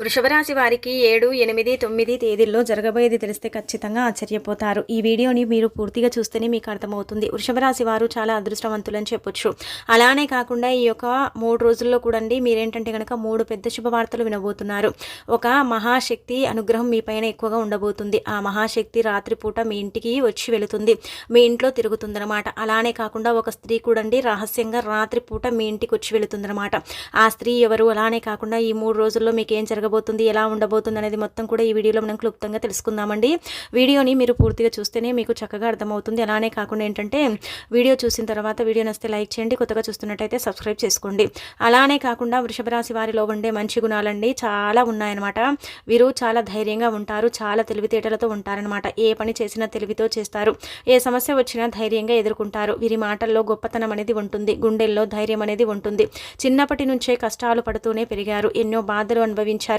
వృషభరాశి వారికి ఏడు ఎనిమిది తొమ్మిది తేదీల్లో జరగబోయేది తెలిస్తే ఖచ్చితంగా ఆశ్చర్యపోతారు. ఈ వీడియోని మీరు పూర్తిగా చూస్తేనే మీకు అర్థమవుతుంది. వృషభరాశి వారు చాలా అదృష్టవంతులని చెప్పొచ్చు. అలానే కాకుండా ఈ యొక్క మూడు రోజుల్లో కూడా మీరేంటంటే కనుక మూడు పెద్ద శుభవార్తలు వినబోతున్నారు. ఒక మహాశక్తి అనుగ్రహం మీ పైన ఎక్కువగా ఉండబోతుంది. ఆ మహాశక్తి రాత్రిపూట మీ ఇంటికి వచ్చి వెళుతుంది. మీ ఇంట్లో తిరుగుతుందనమాట అలానే కాకుండా ఒక స్త్రీ కూడండి రహస్యంగా రాత్రిపూట మీ ఇంటికి వచ్చి వెళుతుందనమాట ఆ స్త్రీ ఎవరు? అలానే కాకుండా ఈ మూడు రోజుల్లో మీకు ఏం ఉండబోతుంది ఎలా ఉండబోతుంది అనేది మొత్తం కూడా ఈ వీడియోలో మనం క్లుప్తంగా తెలుసుకుందామండి. వీడియోని మీరు పూర్తిగా చూస్తేనే మీకు చక్కగా అర్థమవుతుంది. అలానే కాకుండా ఏంటంటే వీడియో చూసిన తర్వాత వీడియో నస్తే లైక్ చేయండి కొత్తగా చూస్తున్నట్టయితే సబ్స్క్రైబ్ చేసుకోండి. అలానే కాకుండా వృషభరాశి వారిలో ఉండే మంచి గుణాలండి చాలా ఉన్నాయన్నమాట. వీరు చాలా ధైర్యంగా ఉంటారు చాలా తెలివితేటలతో ఉంటారనమాట ఏ పని చేసినా తెలివితో చేస్తారు. ఏ సమస్య వచ్చినా ధైర్యంగా ఎదుర్కొంటారు. వీరి మాటల్లో గొప్పతనం అనేది ఉంటుంది గుండెల్లో ధైర్యం అనేది ఉంటుంది. చిన్నప్పటి నుంచే కష్టాలు పడుతూనే పెరిగారు. ఎన్నో బాధలు అనుభవించారు.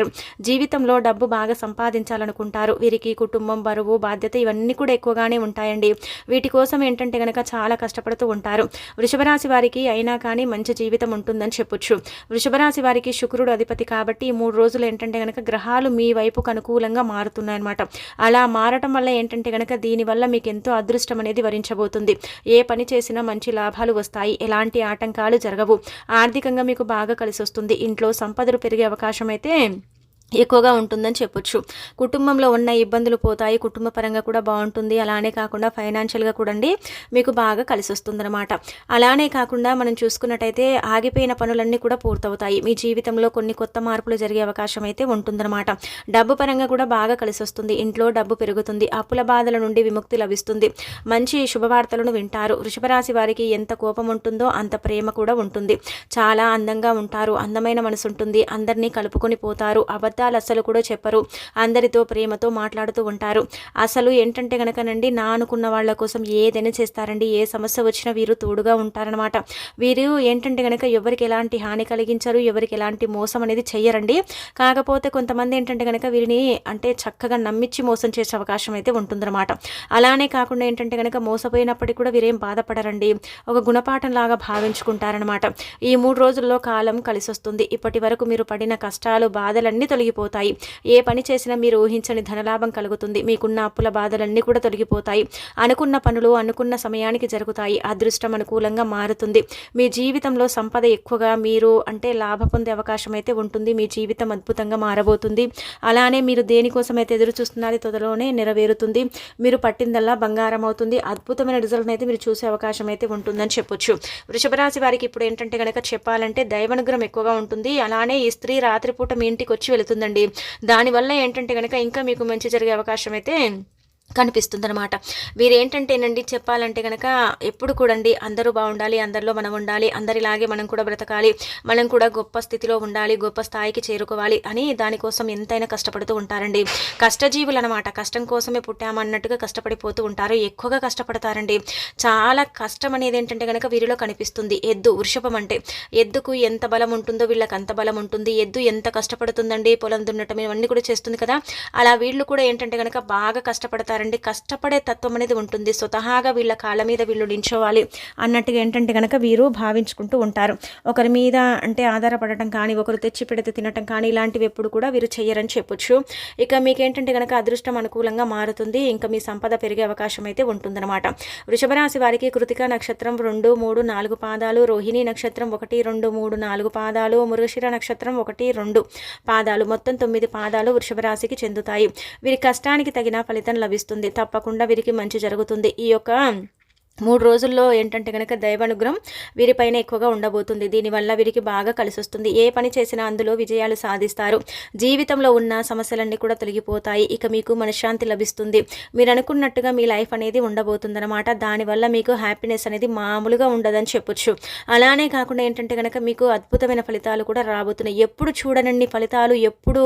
జీవితంలో డబ్బు బాగా సంపాదించాలనుకుంటారు. వీరికి కుటుంబం బరువు బాధ్యత ఇవన్నీ కూడా ఎక్కువగానే ఉంటాయండి. వీటి కోసం ఏంటంటే కనుక చాలా కష్టపడుతూ ఉంటారు. వృషభరాశి వారికి అయినా కానీ మంచి జీవితం ఉంటుందని చెప్పొచ్చు. వృషభరాశి వారికి శుక్రుడు అధిపతి కాబట్టి ఈ మూడు రోజులు ఏంటంటే కనుక గ్రహాలు మీ వైపుకు అనుకూలంగా మారుతున్నాయన్నమాట. అలా మారటం వల్ల ఏంటంటే కనుక దీనివల్ల మీకు ఎంతో అదృష్టం అనేది వరించబోతుంది. ఏ పని చేసినా మంచి లాభాలు వస్తాయి. ఎలాంటి ఆటంకాలు జరగవు. ఆర్థికంగా మీకు బాగా కలిసి వస్తుంది ఇంట్లో సంపదలు పెరిగే అవకాశం అయితే ఎక్కువగా ఉంటుందని చెప్పొచ్చు. కుటుంబంలో ఉన్న ఇబ్బందులు పోతాయి కుటుంబ పరంగా కూడా బాగుంటుంది. అలానే కాకుండా ఫైనాన్షియల్గా కూడా అండి మీకు బాగా కలిసి వస్తుందన్నమాట అలానే కాకుండా మనం చూసుకున్నట్టయితే ఆగిపోయిన పనులన్నీ కూడా పూర్తవుతాయి. మీ జీవితంలో కొన్ని కొత్త మార్పులు జరిగే అవకాశం అయితే ఉంటుందన్నమాట. డబ్బు పరంగా కూడా బాగా కలిసి వస్తుంది ఇంట్లో డబ్బు పెరుగుతుంది. అప్పుల బాధల నుండి విముక్తి లభిస్తుంది. మంచి శుభవార్తలను వింటారు. వృషభరాశి వారికి ఎంత కోపం ఉంటుందో అంత ప్రేమ కూడా ఉంటుంది. చాలా అందంగా ఉంటారు. అందమైన మనసు ఉంటుంది అందరినీ కలుపుకొని పోతారు. అబద్ధ అబద్ధాలు అసలు కూడా చెప్పరు. అందరితో ప్రేమతో మాట్లాడుతూ ఉంటారు. అసలు ఏంటంటే కనుకనండి నా అనుకున్న వాళ్ళ కోసం ఏదైనా చేస్తారండి ఏ సమస్య వచ్చినా వీరు తోడుగా ఉంటారనమాట వీరు ఏంటంటే కనుక ఎవరికి ఎలాంటి హాని కలిగించరు ఎవరికి ఎలాంటి మోసం అనేది చెయ్యరండి. కాకపోతే కొంతమంది ఏంటంటే కనుక వీరిని అంటే చక్కగా నమ్మించి మోసం చేసే అవకాశం అయితే ఉంటుందన్నమాట. అలానే కాకుండా ఏంటంటే కనుక మోసపోయినప్పటికీ కూడా వీరేం బాధపడరండి. ఒక గుణపాఠం లాగా భావించుకుంటారనమాట ఈ మూడు రోజుల్లో కాలం కలిసి వస్తుంది ఇప్పటి వరకు మీరు పడిన కష్టాలు బాధలన్నీ తొలగి తొలగిపోతాయి. ఏ పని చేసినా మీరు ఊహించని ధనలాభం కలుగుతుంది. మీకున్న అప్పుల బాధలన్నీ కూడా తొలగిపోతాయి. అనుకున్న పనులు అనుకున్న సమయానికి జరుగుతాయి. అదృష్టం అనుకూలంగా మారుతుంది. మీ జీవితంలో సంపద ఎక్కువగా మీరు అంటే లాభ పొందే అవకాశం అయితే ఉంటుంది. మీ జీవితం అద్భుతంగా మారబోతుంది. అలానే మీరు దేనికోసం అయితే ఎదురు చూస్తున్నది త్వరలోనే నెరవేరుతుంది. మీరు పట్టిందల్లా బంగారం అవుతుంది. అద్భుతమైన రిజల్ట్ అయితే మీరు చూసే అవకాశం అయితే ఉంటుందని చెప్పొచ్చు. వృషభ రాశి వారికి ఇప్పుడు ఏంటంటే కనుక చెప్పాలంటే దైవానుగ్రహం ఎక్కువగా ఉంటుంది. అలానే ఈ స్త్రీ రాత్రిపూట మీ ఇంటికి వచ్చి వెళుతుందండి దానివల్ల ఏంటంటే కనుక ఇంకా మీకు మంచి జరిగే అవకాశం అయితే కనిపిస్తుందనమాట వీరేంటంటేనండి చెప్పాలంటే కనుక ఎప్పుడు కూడండి అందరూ బాగుండాలి అందరిలో మనం ఉండాలి అందరిలాగే మనం కూడా బ్రతకాలి మనం కూడా గొప్ప స్థితిలో ఉండాలి గొప్ప స్థాయికి చేరుకోవాలి అని దానికోసం ఎంతైనా కష్టపడుతూ ఉంటారండి. కష్టజీవులు అనమాట కష్టం కోసమే పుట్టామన్నట్టుగా కష్టపడిపోతూ ఉంటారు ఎక్కువగా కష్టపడతారండి. చాలా కష్టం అనేది ఏంటంటే కనుక వీరిలో కనిపిస్తుంది ఎద్దు వృషభం అంటే. ఎద్దుకు ఎంత బలం ఉంటుందో వీళ్ళకి అంత బలం ఉంటుంది ఎద్దు ఎంత కష్టపడుతుందండి పొలం దున్నటం ఇవన్నీ కూడా చేస్తుంది కదా. అలా వీళ్ళు కూడా ఏంటంటే కనుక బాగా కష్టపడతారు ఉంటారండి కష్టపడే తత్వం అనేది ఉంటుంది. స్వతహాగా వీళ్ళ కాళ్ళ మీద వీళ్ళు నించోవాలి అన్నట్టుగా ఏంటంటే కనుక వీరు భావించుకుంటూ ఉంటారు. ఒకరి మీద అంటే ఆధారపడటం కానీ ఒకరు తెచ్చి పెడితే తినటం కానీ ఇలాంటివి ఎప్పుడు కూడా వీరు చేయరని చెప్పొచ్చు. ఇక మీకేంటంటే కనుక అదృష్టం అనుకూలంగా మారుతుంది. ఇంకా మీ సంపద పెరిగే అవకాశం అయితే ఉంటుందన్నమాట. వృషభరాశి వారికి కృతిక నక్షత్రం రెండు మూడు నాలుగు పాదాలు రోహిణి నక్షత్రం ఒకటి రెండు మూడు నాలుగు పాదాలు మృగశిర నక్షత్రం ఒకటి రెండు పాదాలు. మొత్తం తొమ్మిది పాదాలు వృషభ రాశికి చెందుతాయి. వీరి కష్టానికి తగిన ఫలితం లభిస్తుంది. తప్పకుండా వీరికి మంచి జరుగుతుంది. ఈ యొక్క మూడు రోజుల్లో ఏంటంటే కనుక దైవానుగ్రహం వీరిపైన ఎక్కువగా ఉండబోతుంది. దీనివల్ల వీరికి బాగా కలిసి వస్తుంది ఏ పని చేసినా అందులో విజయాలు సాధిస్తారు. జీవితంలో ఉన్న సమస్యలన్నీ కూడా తొలగిపోతాయి. ఇక మీకు మనశ్శాంతి లభిస్తుంది. మీరు అనుకున్నట్టుగా మీ లైఫ్ అనేది ఉండబోతుందన్నమాట. దానివల్ల మీకు హ్యాపీనెస్ అనేది మామూలుగా ఉండదని చెప్పొచ్చు. అలానే కాకుండా ఏంటంటే కనుక మీకు అద్భుతమైన ఫలితాలు కూడా రాబోతున్నాయి. ఎప్పుడు చూడనండి ఫలితాలు ఎప్పుడు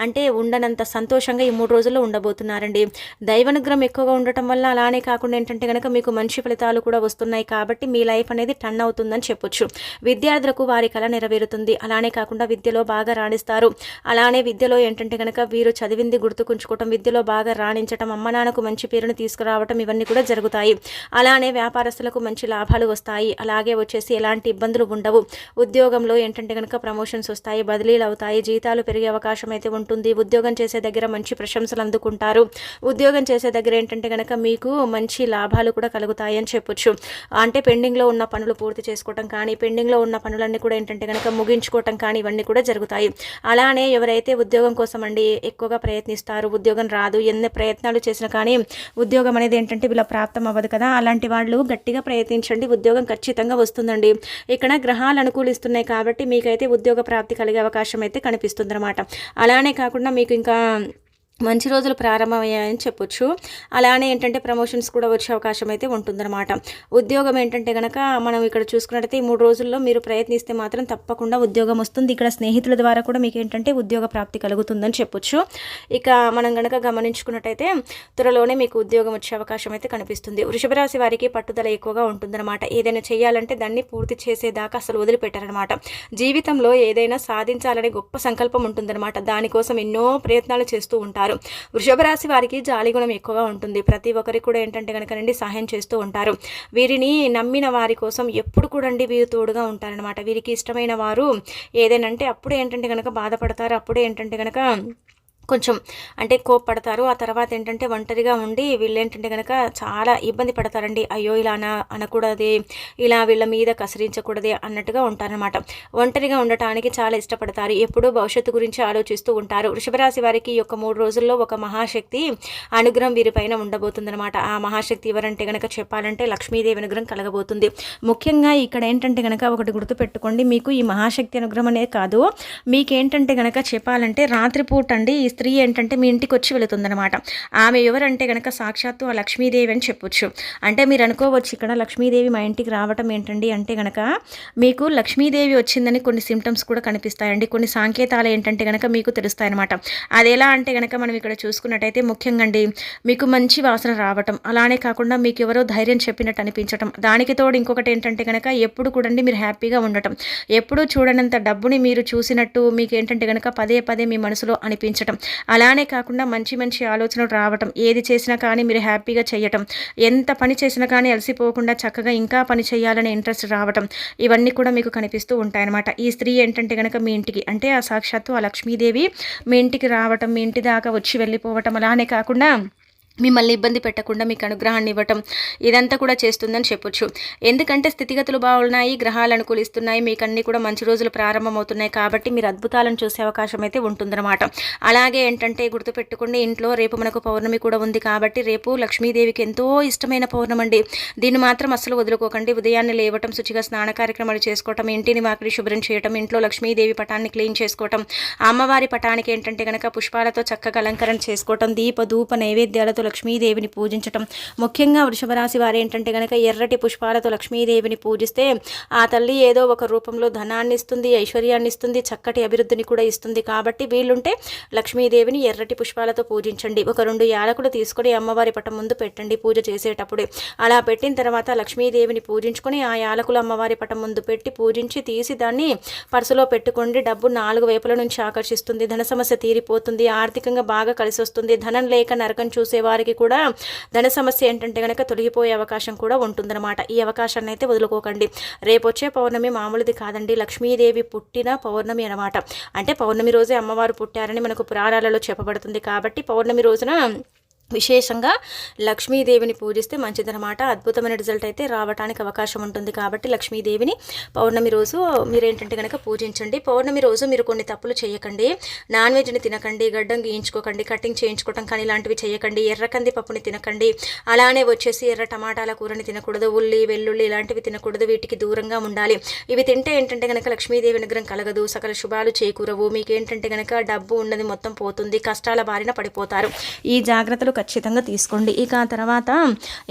అంటే ఉండనంత సంతోషంగా ఈ మూడు రోజుల్లో ఉండబోతున్నారండి. దైవానుగ్రహం ఎక్కువగా ఉండటం వల్ల అలానే కాకుండా ఏంటంటే కనుక మీకు మంచి ఫలితాలు కూడా వస్తున్నాయి కాబట్టి మీ లైఫ్ అనేది టర్న్ అవుతుందని చెప్పొచ్చు. విద్యార్థులకు వారి కళ నెరవేరుతుంది. అలానే కాకుండా విద్యలో బాగా రాణిస్తారు. అలానే విద్యలో ఏంటంటే కనుక వీరు చదివింది గుర్తుకుంచుకోవటం విద్యలో బాగా రాణించటం అమ్మ నాన్నకు మంచి పేరును తీసుకురావటం ఇవన్నీ కూడా జరుగుతాయి. అలానే వ్యాపారస్తులకు మంచి లాభాలు వస్తాయి. అలాగే వచ్చేసి ఎలాంటి ఇబ్బందులు ఉండవు. ఉద్యోగంలో ఏంటంటే కనుక ప్రమోషన్స్ వస్తాయి బదిలీలు అవుతాయి జీతాలు పెరిగే అవకాశం అయితే ఉంటుంది. ఉద్యోగం చేసే దగ్గర మంచి ప్రశంసలు అందుకుంటారు. ఉద్యోగం చేసే దగ్గర ఏంటంటే కనుక మీకు మంచి లాభాలు కూడా కలుగుతాయి. అని చెప్పొచ్చు. అంటే పెండింగ్లో ఉన్న పనులు పూర్తి చేసుకోవటం కానీ పెండింగ్లో ఉన్న పనులన్నీ కూడా ఏంటంటే కనుక ముగించుకోవటం కానీ ఇవన్నీ కూడా జరుగుతాయి. అలానే ఎవరైతే ఉద్యోగం కోసం అండి ఎక్కువగా ప్రయత్నిస్తారు ఉద్యోగం రాదు ఎన్ని ప్రయత్నాలు చేసినా కానీ ఉద్యోగం అనేది ఏంటంటే వీళ్ళ ప్రాప్తం అవ్వదు కదా. అలాంటి వాళ్ళు గట్టిగా ప్రయత్నించండి ఉద్యోగం ఖచ్చితంగా వస్తుందండి. ఇక్కడ గ్రహాలు అనుకూలిస్తున్నాయి కాబట్టి మీకైతే ఉద్యోగ ప్రాప్తి కలిగే అవకాశం అయితే కనిపిస్తుంది అనమాట అలానే కాకుండా మీకు ఇంకా మంచి రోజులు ప్రారంభమయ్యాయని చెప్పొచ్చు. అలానే ఏంటంటే ప్రమోషన్స్ కూడా వచ్చే అవకాశం అయితే ఉంటుందన్నమాట. ఉద్యోగం ఏంటంటే కనుక మనం ఇక్కడ చూసుకున్నట్టయితే ఈ మూడు రోజుల్లో మీరు ప్రయత్నిస్తే మాత్రం తప్పకుండా ఉద్యోగం వస్తుంది. ఇక్కడ స్నేహితుల ద్వారా కూడా మీకు ఏంటంటే ఉద్యోగ ప్రాప్తి కలుగుతుందని చెప్పొచ్చు. ఇక మనం కనుక గమనించుకున్నట్టయితే త్వరలోనే మీకు ఉద్యోగం వచ్చే అవకాశం అయితే కనిపిస్తుంది. వృషభరాశి వారికి పట్టుదల ఎక్కువగా ఉంటుందన్నమాట. ఏదైనా చేయాలంటే దాన్ని పూర్తి చేసేదాకా అసలు వదిలిపెట్టారనమాట జీవితంలో ఏదైనా సాధించాలనే గొప్ప సంకల్పం ఉంటుందన్నమాట. దానికోసం ఎన్నో ప్రయత్నాలు చేస్తూ ఉంటారు. వృషభ రాశి వారికి జాలిగుణం ఎక్కువగా ఉంటుంది. ప్రతి ఒక్కరికి కూడా ఏంటంటే కనుకనండి సహాయం చేస్తూ ఉంటారు. వీరిని నమ్మిన వారి కోసం ఎప్పుడు కూడా అండి వీరు తోడుగా ఉంటారనమాట వీరికి ఇష్టమైన వారు ఏదైనా అంటే అప్పుడు ఏంటంటే కనుక బాధపడతారు. అప్పుడే ఏంటంటే కనుక కొంచెం అంటే కోప్పడతారు. ఆ తర్వాత ఏంటంటే ఒంటరిగా ఉండి వీళ్ళు ఏంటంటే కనుక చాలా ఇబ్బంది పడతారండి. అయ్యో ఇలా అన అనకూడదే ఇలా వీళ్ళ మీద కసిరించకూడదే అన్నట్టుగా ఉంటారనమాట ఒంటరిగా ఉండటానికి చాలా ఇష్టపడతారు. ఎప్పుడూ భవిష్యత్తు గురించి ఆలోచిస్తూ ఉంటారు. వృషభరాశి వారికి ఈ యొక్క మూడు రోజుల్లో ఒక మహాశక్తి అనుగ్రహం వీరిపైన ఉండబోతుందన్నమాట. ఆ మహాశక్తి ఎవరంటే కనుక చెప్పాలంటే లక్ష్మీదేవి అనుగ్రహం కలగబోతుంది. ముఖ్యంగా ఇక్కడ ఏంటంటే కనుక ఒకటి గుర్తుపెట్టుకోండి. మీకు ఈ మహాశక్తి అనుగ్రహం అనేది కాదు. మీకేంటంటే కనుక చెప్పాలంటే రాత్రిపూట అండి ఈ స్త్రీ ఏంటంటే మీ ఇంటికి వచ్చి వెళుతుందనమాట ఆమె ఎవరంటే కనుక సాక్షాత్తు ఆ లక్ష్మీదేవి అని చెప్పొచ్చు. అంటే మీరు అనుకోవచ్చు ఇక్కడ లక్ష్మీదేవి మా ఇంటికి రావటం ఏంటండి అంటే కనుక మీకు లక్ష్మీదేవి వచ్చిందని కొన్ని సిమ్టమ్స్ కూడా కనిపిస్తాయండి. కొన్ని సాంకేతాలు ఏంటంటే కనుక మీకు తెలుస్తాయన్నమాట. అది ఎలా అంటే కనుక మనం ఇక్కడ చూసుకున్నట్టయితే ముఖ్యంగా అండి మీకు మంచి వాసన రావటం. అలానే కాకుండా మీకు ఎవరో ధైర్యం చెప్పినట్టు అనిపించటం. దానికి తోడు ఇంకొకటి ఏంటంటే కనుక ఎప్పుడు కూడా మీరు హ్యాపీగా ఉండటం. ఎప్పుడు చూడనంత డబ్బుని మీరు చూసినట్టు మీకు ఏంటంటే కనుక పదే పదే మీ మనసులో అనిపించటం. అలానే కాకుండా మంచి మంచి ఆలోచనలు రావటం ఏది చేసినా కానీ మీరు హ్యాపీగా చేయటం ఎంత పని చేసినా కానీ అలసిపోకుండా చక్కగా ఇంకా పని చేయాలనే ఇంట్రెస్ట్ రావటం ఇవన్నీ కూడా మీకు కనిపిస్తూ ఉంటాయన్నమాట. ఈ స్త్రీ ఏంటంటే కనుక మీ ఇంటికి అంటే ఆ సాక్షాత్తు ఆ లక్ష్మీదేవి మీ ఇంటికి రావటం మీ ఇంటి దాకా వచ్చి వెళ్ళిపోవటం అలానే కాకుండా మిమ్మల్ని ఇబ్బంది పెట్టకుండా మీకు అనుగ్రహాన్ని ఇవ్వటం ఇదంతా కూడా చేస్తుందని చెప్పొచ్చు. ఎందుకంటే స్థితిగతులు బాగున్నాయి గ్రహాలు అనుకూలిస్తున్నాయి మీకు అన్ని కూడా మంచి రోజులు ప్రారంభమవుతున్నాయి కాబట్టి మీరు అద్భుతాలను చూసే అవకాశం అయితే ఉంటుందన్నమాట. అలాగే ఏంటంటే గుర్తుపెట్టుకోండి ఇంట్లో రేపు మనకు పౌర్ణమి కూడా ఉంది కాబట్టి రేపు లక్ష్మీదేవికి ఎంతో ఇష్టమైన పౌర్ణమి అండి దీన్ని మాత్రం అస్సలు వదులుకోకండి. ఉదయాన్నే లేవటం శుచిగా స్నాన కార్యక్రమాలు చేసుకోవటం ఇంటిని మాకిడి శుభ్రం చేయటం ఇంట్లో లక్ష్మీదేవి పటాన్ని క్లీన్ చేసుకోవటం అమ్మవారి పటానికి ఏంటంటే కనుక పుష్పాలతో చక్కగా అలంకరణ చేసుకోవటం దీప ధూప నైవేద్యాలతో లక్ష్మీదేవిని పూజించటం. ముఖ్యంగా వృషభరాశి వారు ఏంటంటే కనుక ఎర్రటి పుష్పాలతో లక్ష్మీదేవిని పూజిస్తే ఆ తల్లి ఏదో ఒక రూపంలో ధనాన్ని ఇస్తుంది ఐశ్వర్యాన్ని ఇస్తుంది చక్కటి అభివృద్ధిని కూడా ఇస్తుంది. కాబట్టి వీళ్ళుంటే లక్ష్మీదేవిని ఎర్రటి పుష్పాలతో పూజించండి. ఒక రెండు యాలకులు తీసుకొని అమ్మవారి పటం ముందు పెట్టండి పూజ చేసేటప్పుడే. అలా పెట్టిన తర్వాత లక్ష్మీదేవిని పూజించుకొని ఆ యాలకులు అమ్మవారి పటం ముందు పెట్టి పూజించి తీసి దాన్ని పర్సులో పెట్టుకోండి. డబ్బు నాలుగు వైపుల నుంచి ఆకర్షిస్తుంది. ధన సమస్య తీరిపోతుంది. ఆర్థికంగా బాగా కలిసి వస్తుంది ధనం లేక నరకం చూసేవారు వారికి కూడా ధన సమస్య ఏంటంటే కనుక తొలగిపోయే అవకాశం కూడా ఉంటుందన్నమాట. ఈ అవకాశాన్ని అయితే వదులుకోకండి. రేపు వచ్చే పౌర్ణమి మామూలుది కాదండి. లక్ష్మీదేవి పుట్టిన పౌర్ణమి అనమాట అంటే పౌర్ణమి రోజే అమ్మవారు పుట్టారని మనకు పురాణాలలో చెప్పబడుతుంది కాబట్టి పౌర్ణమి రోజున విశేషంగా లక్ష్మీదేవిని పూజిస్తే మంచిదనమాట అద్భుతమైన రిజల్ట్ అయితే రావడానికి అవకాశం ఉంటుంది కాబట్టి లక్ష్మీదేవిని పౌర్ణమి రోజు మీరేంటంటే కనుక పూజించండి. పౌర్ణమి రోజు మీరు కొన్ని తప్పులు చేయకండి. నాన్ వెజ్ని తినకండి గడ్డం గీయించుకోకండి కటింగ్ చేయించుకోవటం కానీ ఇలాంటివి చేయకండి ఎర్రకంది పప్పుని తినకండి అలానే వచ్చేసి ఎర్ర టమాటాల కూరని తినకూడదు ఉల్లి వెల్లుల్లి ఇలాంటివి తినకూడదు వీటికి దూరంగా ఉండాలి. ఇవి తింటే ఏంటంటే కనుక లక్ష్మీదేవి విగ్రహం కలగదు సకల శుభాలు చేకూరవు మీకు ఏంటంటే కనుక డబ్బు ఉన్నది మొత్తం పోతుంది కష్టాల బారిన పడిపోతారు. ఈ జాగ్రత్తలు ఖచ్చితంగా తీసుకోండి. ఇక ఆ తర్వాత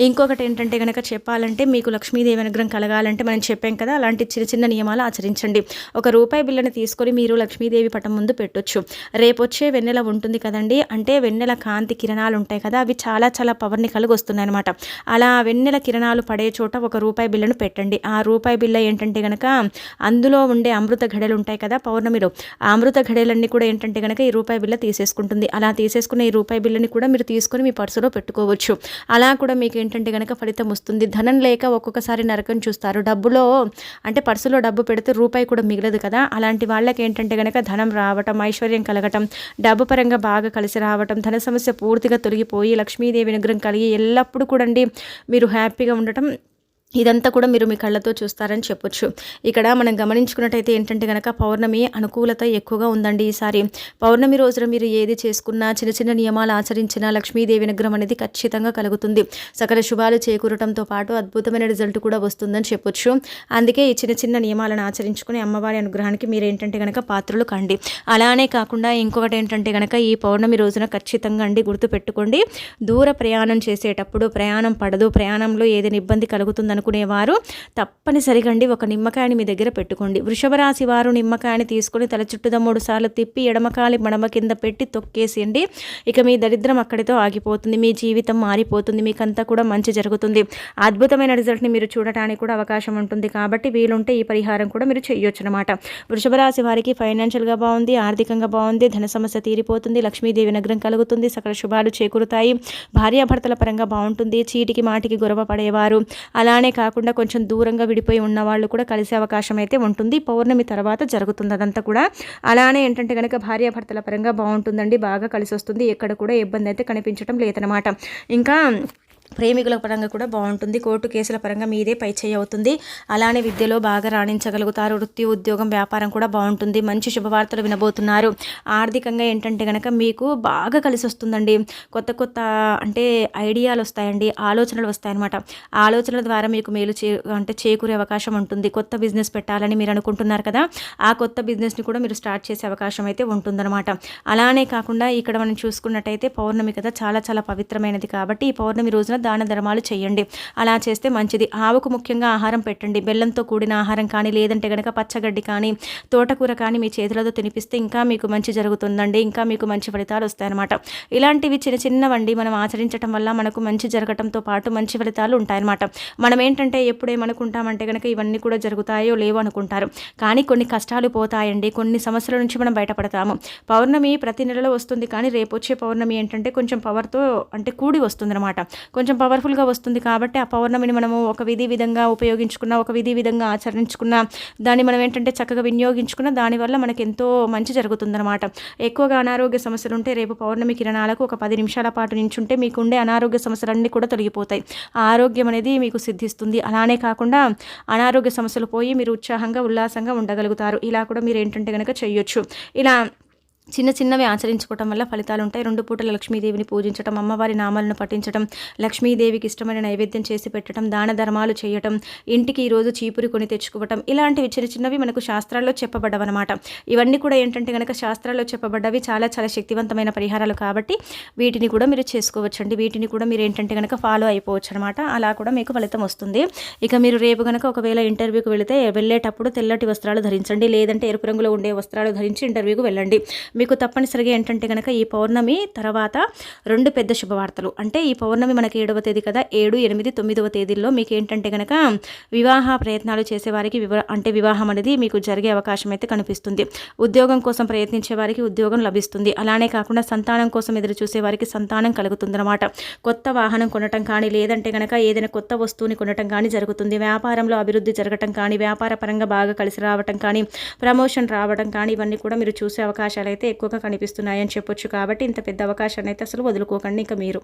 ఇంకొకటి ఏంటంటే కనుక చెప్పాలంటే మీకు లక్ష్మీదేవి అనుగ్రహం కలగాలంటే మనం చెప్పాం కదా అలాంటి చిన్న చిన్న నియమాలు ఆచరించండి. ఒక రూపాయి బిల్లని తీసుకొని మీరు లక్ష్మీదేవి పటం ముందు పెట్టొచ్చు. రేపొచ్చే వెన్నెల ఉంటుంది కదండి అంటే వెన్నెల కాంతి కిరణాలు ఉంటాయి కదా అవి చాలా చాలా పవర్ని కలిగి వస్తున్నాయి అనమాట అలా వెన్నెల కిరణాలు పడే చోట ఒక రూపాయి బిల్లను పెట్టండి. ఆ రూపాయి బిల్ల ఏంటంటే కనుక అందులో ఉండే అమృత ఘడలు ఉంటాయి కదా పౌర్ణమిలో ఆ అమృత ఘడలన్నీ కూడా ఏంటంటే కనుక ఈ రూపాయి బిల్ల తీసేసుకుంటుంది. అలా తీసేసుకున్న ఈ రూపాయి బిల్లని కూడా మీరు తీసుకొని మీ పర్సులో పెట్టుకోవచ్చు. అలా కూడా మీకు ఏంటంటే కనుక ఫలితం వస్తుంది. ధనం లేక ఒక్కొక్కసారి నరకం చూస్తారు. డబ్బులో అంటే పర్సులో డబ్బు పెడితే రూపాయి కూడా మిగలదు కదా. అలాంటి వాళ్ళకి ఏంటంటే కనుక ధనం రావటం ఐశ్వర్యం కలగటం డబ్బు పరంగా బాగా కలిసి రావటం ధన సమస్య పూర్తిగా తొలగిపోయి లక్ష్మీదేవి విగ్రహం కలిగి ఎల్లప్పుడూ కూడా మీరు హ్యాపీగా ఉండటం ఇదంతా కూడా మీరు మీ కళ్ళతో చూస్తారని చెప్పొచ్చు. ఇక్కడ మనం గమనించుకున్నట్టయితే ఏంటంటే కనుక పౌర్ణమి అనుకూలత ఎక్కువగా ఉందండి ఈసారి. పౌర్ణమి రోజున మీరు ఏది చేసుకున్నా చిన్న చిన్న నియమాలు ఆచరించినా లక్ష్మీదేవి విగ్రహం అనేది ఖచ్చితంగా కలుగుతుంది. సకల శుభాలు చేకూరటంతో పాటు అద్భుతమైన రిజల్ట్ కూడా వస్తుందని చెప్పొచ్చు. అందుకే ఈ చిన్న చిన్న నియమాలను ఆచరించుకుని అమ్మవారి అనుగ్రహానికి మీరు ఏంటంటే కనుక పాత్రలు కండి. అలానే కాకుండా ఇంకొకటి ఏంటంటే కనుక ఈ పౌర్ణమి రోజున ఖచ్చితంగా అండి గుర్తు పెట్టుకోండి దూర ప్రయాణం చేసేటప్పుడు ప్రయాణం పడదు. ప్రయాణంలో ఏదైనా ఇబ్బంది కలుగుతుందని అనుకునేవారు. తప్పనిసరిగా అండి ఒక నిమ్మకాయని మీ దగ్గర పెట్టుకోండి. వృషభరాశి వారు నిమ్మకాయని తీసుకొని తల చుట్టూ మూడు సార్లు తిప్పి ఎడమకాలి మడమ కింద పెట్టి తొక్కేసేయండి. ఇక మీ దరిద్రం అక్కడితో ఆగిపోతుంది. మీ జీవితం మారిపోతుంది. మీకంతా కూడా మంచి జరుగుతుంది. అద్భుతమైన రిజల్ట్ని మీరు చూడటానికి కూడా అవకాశం ఉంటుంది. కాబట్టి వీలుంటే ఈ పరిహారం కూడా మీరు చేయొచ్చు అనమాట వృషభరాశి వారికి ఫైనాన్షియల్గా బాగుంది ఆర్థికంగా బాగుంది ధన సమస్య తీరిపోతుంది లక్ష్మీదేవి నగరం కలుగుతుంది సకల శుభాలు చేకూరుతాయి. భార్యాభర్తల పరంగా బాగుంటుంది. చీటికి మాటికి గొరవ పడేవారు. అలానే కాకుండా కొంచెం దూరంగా విడిపోయి ఉన్న వాళ్ళు కూడా కలిసే అవకాశం అయితే ఉంటుంది. పౌర్ణమి తర్వాత జరుగుతుంది అదంతా కూడా. అలానే ఏంటంటే కనుక భార్యాభర్తల పరంగా బాగుంటుందండి. బాగా కలిసి వస్తుంది ఎక్కడ కూడా ఇబ్బంది అయితే కనిపించడం లేదనమాట ఇంకా ప్రేమికుల పరంగా కూడా బాగుంటుంది. కోర్టు కేసుల పరంగా మీదే పై చేయి అవుతుంది. అలానే విద్యలో బాగా రాణించగలుగుతారు. వృత్తి ఉద్యోగం వ్యాపారం కూడా బాగుంటుంది. మంచి శుభవార్తలు వినబోతున్నారు. ఆర్థికంగా ఏంటంటే కనుక మీకు బాగా కలిసి వస్తుందండి. కొత్త కొత్త అంటే ఐడియాలు వస్తాయండి. ఆలోచనలు వస్తాయన్నమాట. ఆలోచనల ద్వారా మీకు మేలు చే అంటే చేకూరే అవకాశం ఉంటుంది. కొత్త బిజినెస్ పెట్టాలని మీరు అనుకుంటున్నారు కదా ఆ కొత్త బిజినెస్ని కూడా మీరు స్టార్ట్ చేసే అవకాశం అయితే ఉంటుందన్నమాట. అలానే కాకుండా ఇక్కడ మనం చూసుకున్నట్టయితే పౌర్ణమి కదా చాలా చాలా పవిత్రమైనది కాబట్టి ఈ పౌర్ణమి రోజున దాన ధర్మాలు చేయండి. అలా చేస్తే మంచిది. ఆవుకు ముఖ్యంగా ఆహారం పెట్టండి. బెల్లంతో కూడిన ఆహారం కానీ లేదంటే గనక పచ్చగడ్డి కానీ తోటకూర కానీ మీ చేతులతో తినిపిస్తే ఇంకా మీకు మంచి జరుగుతుందండి. ఇంకా మీకు మంచి ఫలితాలు వస్తాయన్నమాట. ఇలాంటివి చిన్న చిన్నవండి. మనం ఆచరించడం వల్ల మనకు మంచి జరగటంతో పాటు మంచి ఫలితాలు ఉంటాయన్నమాట. మనం ఏంటంటే ఎప్పుడేమనుకుంటామంటే కనుక ఇవన్నీ కూడా జరుగుతాయో లేవో అనుకుంటారు. కానీ కొన్ని కష్టాలు పోతాయండి. కొన్ని సమస్యల నుంచి మనం బయటపడతాము. పౌర్ణమి ప్రతి నెలలో వస్తుంది. కానీ రేపు వచ్చే పౌర్ణమి ఏంటంటే కొంచెం పవర్తో అంటే కూడి వస్తుంది అనమాట కొంచెం కొంచెం పవర్ఫుల్గా వస్తుంది కాబట్టి ఆ పౌర్ణమిని మనము ఒక విధి విధంగా ఉపయోగించుకున్న ఒక విధి విధంగా ఆచరించుకున్న దాన్ని మనం ఏంటంటే చక్కగా వినియోగించుకున్న దానివల్ల మనకి ఎంతో మంచి జరుగుతుందన్నమాట. ఎక్కువగా అనారోగ్య సమస్యలు ఉంటే రేపు పౌర్ణమి కిరణాలకు ఒక పది నిమిషాల పాటు నించుంటే మీకు ఉండే అనారోగ్య సమస్యలన్నీ కూడా తొలగిపోతాయి. ఆరోగ్యం అనేది మీకు సిద్ధిస్తుంది. అలానే కాకుండా అనారోగ్య సమస్యలు పోయి మీరు ఉత్సాహంగా ఉల్లాసంగా ఉండగలుగుతారు. ఇలా కూడా మీరు ఏంటంటే కనుక చేయొచ్చు. ఇలా చిన్న చిన్నవి ఆచరించుకోవటం వల్ల ఫలితాలు ఉంటాయి. రెండు పూటల లక్ష్మీదేవిని పూజించటం అమ్మవారి నామాలను పఠించటం లక్ష్మీదేవికి ఇష్టమైన నైవేద్యం చేసి పెట్టడం దాన ధర్మాలు చేయటం ఇంటికి ఈరోజు చీపురి కొని తెచ్చుకోవటం ఇలాంటివి చిన్న చిన్నవి మనకు శాస్త్రాల్లో చెప్పబడ్డవన్నమాట. ఇవన్నీ కూడా ఏంటంటే కనుక శాస్త్రాల్లో చెప్పబడ్డవి చాలా చాలా శక్తివంతమైన పరిహారాలు కాబట్టి వీటిని కూడా మీరు చేసుకోవచ్చండి. వీటిని కూడా మీరు ఏంటంటే కనుక ఫాలో అయిపోవచ్చు అనమాట అలా కూడా మీకు ఫలితం వస్తుంది. ఇక మీరు రేపు కనుక ఒకవేళ ఇంటర్వ్యూకి వెళితే వెళ్ళేటప్పుడు తెల్లటి వస్త్రాలు ధరించండి. లేదంటే ఎరుపు రంగులో ఉండే వస్త్రాలు ధరించి ఇంటర్వ్యూకి వెళ్ళండి. మీకు తప్పనిసరిగా ఏంటంటే కనుక ఈ పౌర్ణమి తర్వాత రెండు పెద్ద శుభవార్తలు. అంటే ఈ పౌర్ణమి మనకి ఏడవ తేదీ కదా ఏడు ఎనిమిది తొమ్మిదవ తేదీల్లో మీకు ఏంటంటే కనుక వివాహ ప్రయత్నాలు చేసేవారికి వివా అంటే వివాహం అనేది మీకు జరిగే అవకాశం అయితే కనిపిస్తుంది. ఉద్యోగం కోసం ప్రయత్నించే వారికి ఉద్యోగం లభిస్తుంది. అలానే కాకుండా సంతానం కోసం ఎదురు చూసే వారికి సంతానం కలుగుతుందన్నమాట. కొత్త వాహనం కొనటం కానీ లేదంటే కనుక ఏదైనా కొత్త వస్తువుని కొనటం కానీ జరుగుతుంది. వ్యాపారంలో అభివృద్ధి జరగటం కానీ వ్యాపార పరంగా బాగా కలిసి రావటం కానీ ప్రమోషన్ రావడం కానీ ఇవన్నీ కూడా మీరు చూసే అవకాశాలు అయితే ఎక్కువగా కనిపిస్తున్నాయని చెప్పొచ్చు కాబట్టి ఇంత పెద్ద అవకాశాన్ని అయితే అసలు వదులుకోకండి. ఇంకా మీరు